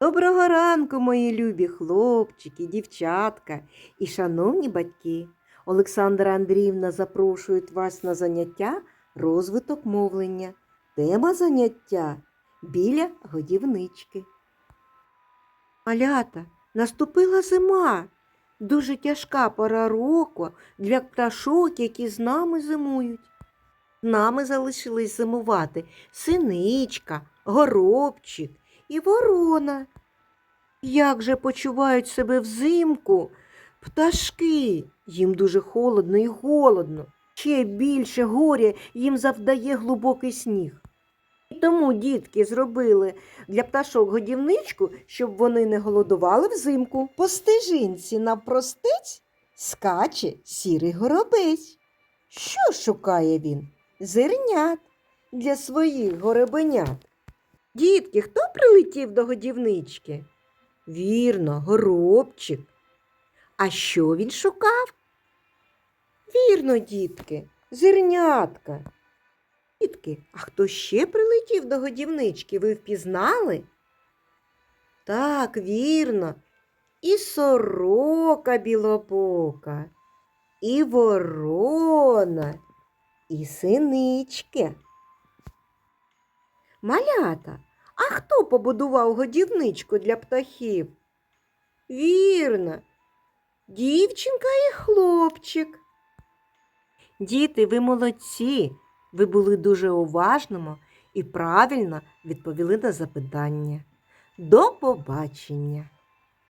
Доброго ранку, мої любі хлопчики, дівчатка і шановні батьки. Олександра Андріївна запрошує вас на заняття розвиток мовлення. Тема заняття біля годівнички. Малята, наступила зима. Дуже тяжка пора року для пташок, які з нами зимують. З нами залишились зимувати синичка, горобчик і ворона. Як же почувають себе взимку пташки? Їм дуже холодно і голодно. Ще більше горя їм завдає глибокий сніг. І тому дітки зробили для пташок годівничку, щоб вони не голодували взимку. По стежинці навпростець скаче сірий горобець. Що шукає він? Зернят для своїх горобенят. Дітки, хто прилетів до годівнички? Вірно, горобчик. А що він шукав? Вірно, дітки, зернятка. Дітки, а хто ще прилетів до годівнички, ви впізнали? Так, вірно, і сорока білобока, і ворона, і синички. Малята, хто побудував годівничку для птахів? Вірно, дівчинка і хлопчик. Діти, ви молодці. Ви були дуже уважними і правильно відповіли на запитання. До побачення!